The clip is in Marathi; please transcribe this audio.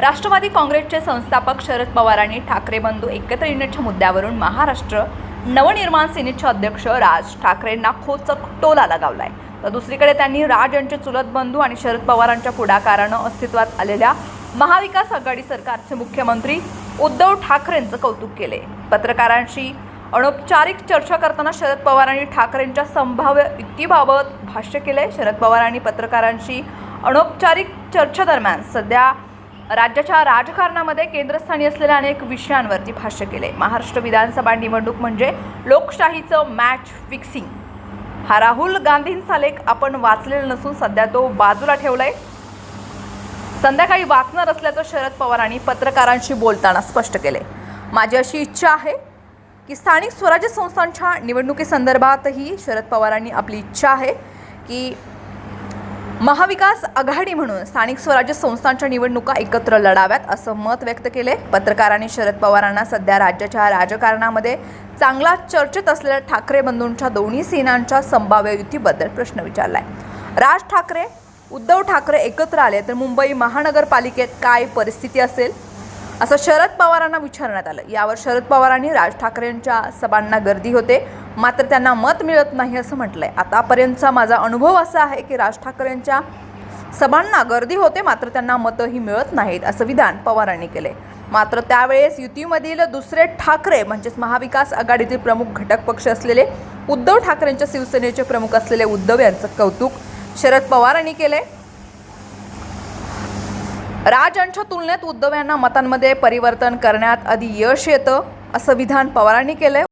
राष्ट्रवादी काँग्रेसचे संस्थापक शरद पवार आणि ठाकरे बंधू एकत्र येण्याच्या मुद्द्यावरून महाराष्ट्र नवनिर्माण सेनेचे अध्यक्ष राज ठाकरेंना खोचक टोला लगावलाय. तर दुसरीकडे त्यांनी राज यांचे चुलत बंधू आणि शरद पवारांच्या पुढाकारानं अस्तित्वात आलेल्या महाविकास आघाडी सरकारचे मुख्यमंत्री उद्धव ठाकरेंचं कौतुक केले पत्रकारांशी अनौपचारिक चर्चा करताना शरद पवार आणि ठाकरेंच्या संभाव्य युतीबाबत भाष्य केले शरद पवारांनी पत्रकारांशी अनौपचारिक चर्चेदरम्यान सध्या राज्याच्या राजकारणामध्ये केंद्रस्थानी असलेल्या अनेक विषयांवरती भाष्य केले. महाराष्ट्र विधानसभा निवडणूक म्हणजे लोकशाहीचं मॅच फिक्सिंग हा राहुल गांधींचा लेख आपण वाचलेला नसून सध्या तो बाजूला ठेवलाय. संध्याकाळी वाचणार असल्याचं शरद पवारांनी पत्रकारांशी बोलताना स्पष्ट केले. माझी अशी इच्छा आहे की स्थानिक स्वराज्य संस्थांच्या निवडणुकीसंदर्भातही शरद पवारांनी आपली इच्छा आहे की महाविकास आघाडी म्हणून स्थानिक स्वराज्य संस्थांच्या निवडणुका एकत्र लढाव्यात असं मत व्यक्त केले. पत्रकारांनी शरद पवारांना सध्या राज्याच्या राजकारणामध्ये चांगला चर्चेत असलेल्या ठाकरे बंधूंच्या दोन्ही सेनांच्या संभाव्य युतीबद्दल प्रश्न विचारलाय. राज ठाकरे उद्धव ठाकरे एकत्र आले तर मुंबई महानगरपालिकेत काय परिस्थिती असेल? असं शरद पवारांना विचारण्यात आलं. यावर शरद पवारांनी राज ठाकरेंच्या सभांना गर्दी होते. मात्र त्यांना मत मिळत नाही असं म्हटलंय. आतापर्यंतचा माझा अनुभव असा आहे की राज ठाकरेंच्या सभांना गर्दी होते मात्र त्यांना मतंही मिळत नाहीत असं विधान पवारांनी केले मात्र त्यावेळेस युतीमधील दुसरे ठाकरे म्हणजेच महाविकास आघाडीतील प्रमुख घटक पक्ष असलेले उद्धव ठाकरेंच्या शिवसेनेचे प्रमुख असलेले उद्धव यांचं कौतुक शरद पवारांनी केले राज यांच्या तुलनेत उद्धव यांना मतांमध्ये परिवर्तन करण्यात आधी यश येतं असं विधान पवारांनी केलंय.